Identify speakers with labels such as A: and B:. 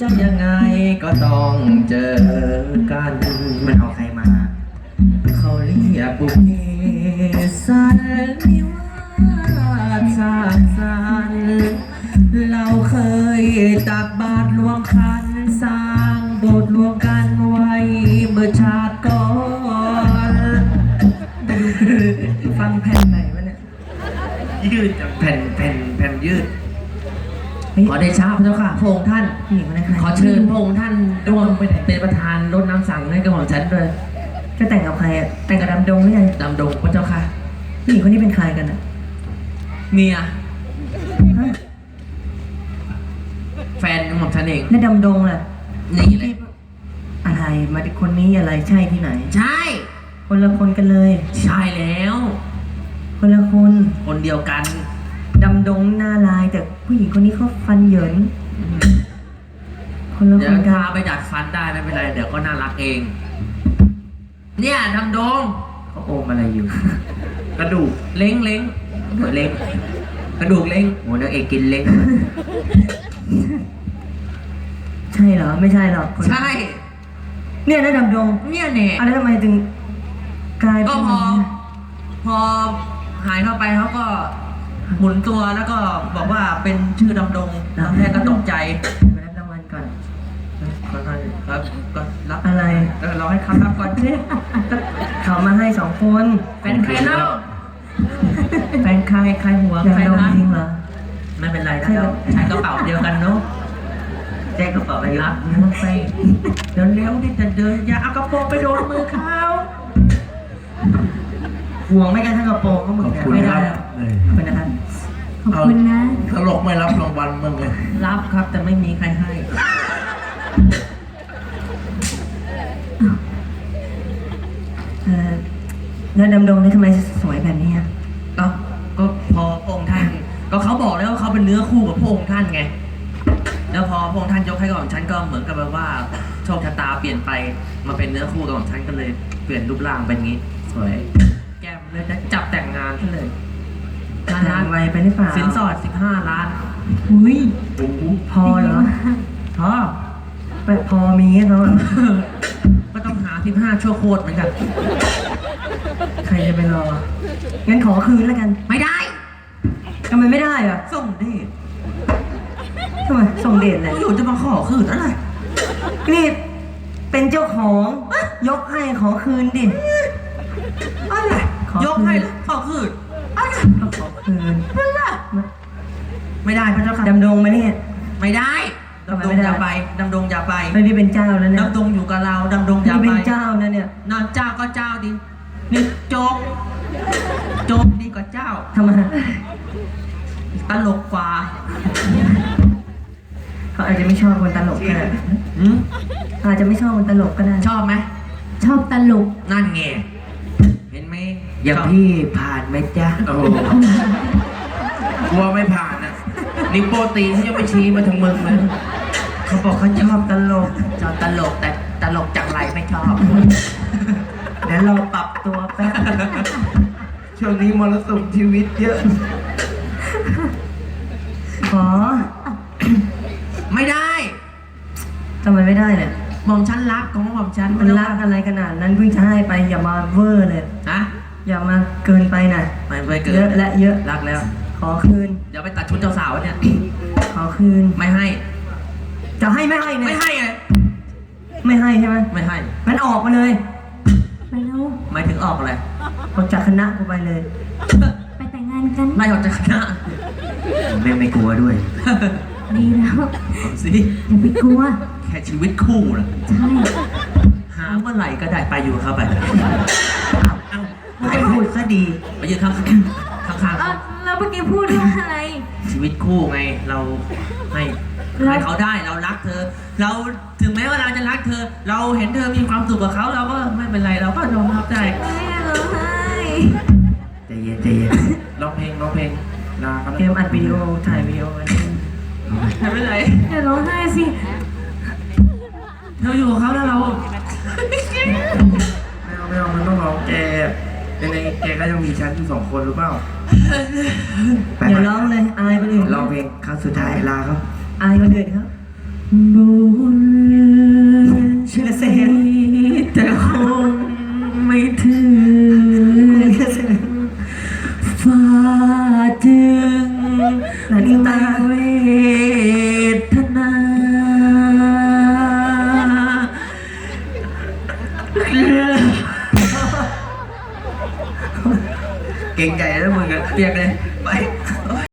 A: จะยังไงก็ต้องเจอกัน
B: มันเอาใครมา
A: เขาเรียกบุพเพสันนิวาสาสารเราเคยตักบาตรรวมคัน สร้างโบสถ์รวมกันไว้เมื่อชาติก่อน
B: ฟังแผ่นไหนวะเนี่ย
A: ยืดจากแผ่นแผ่นแผ่นยืด ขอได้ช้าพระเจ้าค่ะพระองค์ท่าน
B: ผู้หญิงคนนั้นใคร
A: ขอเชิญพระองค์ท่านร่วมเป็นประธานรดน้ำสังให้กับหม่อมฉันด้วย
B: จะแต่งกับใครอะแต่งกับดำดงหรือไง
A: ดำดงพระเจ้าค่ะ
B: ผู้หญิงคนนี้เป็นใครกันอะ
A: เมีย
B: ฮะ
A: แฟนของหม่อมฉันเอง
B: แล้วดำดงล่ะ
A: นี่เลย
B: อะไรมาที่คนนี้อะไรใช่ที่ไหน
A: ใช่
B: คนละคนกันเลย
A: ใช่แล้ว
B: คนละคน
A: คนเดียวกัน
B: ดำดงหน้าลายแต่ผู้หญิงคนนี้เขาฟันเหยินคนละ
A: เดี๋
B: ค
A: ยวน
B: กัน
A: พาไปดัดฟันได้ไม่เป็นไร เดี๋ยวก็น่ารักเอง เนี่ยดำดง
B: เขาโอมอะไรอยู่
A: กระดูกเล้งเล้งเออเล้งกระดูกเล้ง
B: โหนางเอกกินเล็กใช่เหรอ ไม่ใช่หรอกคน
A: ใช่
B: เนี่ยนะดำดง
A: เนี่ยแน่
B: อะไรทำไมถึงกลาย
A: ก็
B: เป็น
A: พอ พอหายเข้าไปเขาก็ หมุนตัวแล้วก็บอกว่าเป็นชื่อดำดงตอนแรกก็ตกใจ
B: ไปรับรางวัลก่อน
A: ขอโทษครับก็รับ
B: อะไร
A: เออเราให้เขารับก่อนสิ
B: เขามาให้สองคน
A: แฟนใครเล่าแฟนใครใครหัว
B: อยาก
A: ใคร
B: ดม
A: รัก
B: จริงเหรอ
A: ไม่เป็นไรนะ
B: ใช่
A: เราใช้กระเป๋าเดียวกันเนาะ
B: แจ้งกระเป๋า
A: ไป
B: ไป
A: รั
B: รั
A: บบน้องไปเดินเร็วที่จะเดินอย่าเอากระโปรงไปโดนมือเขา
B: ห่วงไม่กันทั้งกระโปรงก็มึงเนี่ยไม่ได้แล้วขอบคุณนะครับ
C: ขอบคุณนะ
D: ตลกไม่รับรางวัลมึงเลย
A: รับครับแต่ไม่มีใครให้
B: เออแล้วดำดงนี่ทำไมสวยแบบนี้อะ
A: ก็ก็พอพระองค์ท่าน ก็เขาบอกแล้วว่าเขาเป็นเนื้อคู่กับพระองค์ท่านไง แล้วพอพระองค์ท่านยกให้กับผมฉันก็เหมือนกับแบบว่าโชคชะตาเปลี่ยนไปมาเป็นเนื้อคู่กับผมฉันก็เลยเปลี่ยนรูปร่างเป็นงี้ สวยแก้มเลย กันเลยห้า
B: แต่
A: ล้าน
B: งไวไปหรือเปล่า
A: สินสอดสิบห้าล้าน
B: อุ้ยพอเหรอ
A: พอ
B: ไปพอมีให้เขาอะ
A: ก็ต้องหาสิบห้าชั่วโคตรเหมือนกัน
B: ใครจะไปรอ งั้นขอคืนแล้วกัน
A: ไม่ได้
B: ทำไมไม่ได้อะ
A: ส่งเดช
B: ทำไมส่งเดชเลย
A: อยู่จะมาขอคืนอะไร
B: นี่เป็นเจ้าของ ยกให้ขอคืนดิ
A: อะไร
B: ขอคืน
A: ยกให้ เลยขอคืนอะไร
B: ขอคืน
A: ไม่ได้พระเจ้าค่ะ
B: ดำดงมาเนี่ย
A: ไม่ได้
B: ทำไม
A: ดำดง
B: ไม่ได้
A: อย่าไปดำดงอย่าไป
B: ไม่ได้เป็นเจ้าแล้วเนี่ย
A: ดำดงอยู่กับเราดำดงอย่า
B: นี่
A: ไป
B: เป็นเจ้านะเนี่ย
A: นอนเจ้าก็เจ้าดินี่โจกโจกดีกว่าเจ้า
B: ทำไม
A: ตลกกว่า
B: เขาอาจจะไม่ชอบคนตลกก็ได้
A: หืม
B: อาจจะไม่ชอบคนตลกก็ได้
A: ชอบไหม
C: ชอบตลก
A: นั่นไงเห็นไหม
B: อย่าง
A: ชบ
B: พี่ผ่านไหมจ๊ะ
D: โอ้โหกลัวไม่ผ่านนะนิ้วโปรตีนเขาจะไม่ชี้มาทางมึงเลย
B: เขาบอกเขาชอบตลก
A: ชอบตลกแต่ตลกจากไรไม่ชอบ
B: เดี๋ยวเราปรับตัวแป๊บ
D: ช่วงนี้มรสุมชีวิตเยอะ
B: ขอ
A: ไม่ได้
B: ทำไมไม่ได้เนี่ย
A: หม่อมฉันรักของหม่อมฉัน
B: มันรักอะไรขนาดนั้นเพิ่งจะให้ไปอย่ามาเวอร์เลย
A: ฮะ
B: อย่ามาเกินไปนะ
A: ไม่ไปเกิ
B: เยอะ
A: น
B: และเยอะ
A: รักแล้ว
B: ขอคืน
A: เดี๋ยวไปตัดชุดเจ้าสาวเนี่ย
B: ขอคืน
A: ไม่ให้
B: จะให้ไม่ให้เนี่ย
A: ไม่ให้เลย
B: ไม่ให้ใช่ไหม
A: ไม่ให้
B: งั้นออกมาเลย
C: ไปแล้ว
A: หมายถึงออกอะไร
B: ออกจากคณะกูไปเลย
C: ไปแต่งงานกัน
A: ไล่ออกจากคณะ
B: แม่ไม่กลัวด้วย
C: ดีแล้ว
A: เอาสิ
C: อย่าไปกลัว
A: แค่ชีวิตคู่นะ
C: ใช่
A: หาเมื่อไหร่ก็ได้ไปอยู่กับเขาไปเอ้า
B: ไม่พูดซะดี
A: ไปยืนข้างข้างข้างๆ
C: เอ้า
A: เขา
C: แล้วเมื่อกี้พูดเรื่องอะไร
A: ชีวิตคู่ไงเราให้
C: เรา
A: ให้เขาได้เรารักเธอ เราถึงแม้ว่าเราจะรักเธอ เราเห็นเธอมีความสุขกับเขาเราก็ไม่เป็นไรเราก็ยอมรับได้
C: ไม่ร้องไห้
B: ใจเย็นใจเย็น
D: ร้องเพลงร้องเพลงลาครับ
B: เกมอัดวิดีโอถ่ายวิดีโอไว้
A: ไม่เป็นไร
C: อย่าร้องไห้สิ
A: เธออยู่กับเขา แก
D: ก็ยังมีฉันอยู่สองคนหรือเปล่า
B: อย่าร้องเลยอายคนอื่น
D: ลองเพลงครั้งสุดท้ายลาครับ
A: อายคนอื่นครับ เก่
D: งใจนะมึงอะ
E: เปียกเลย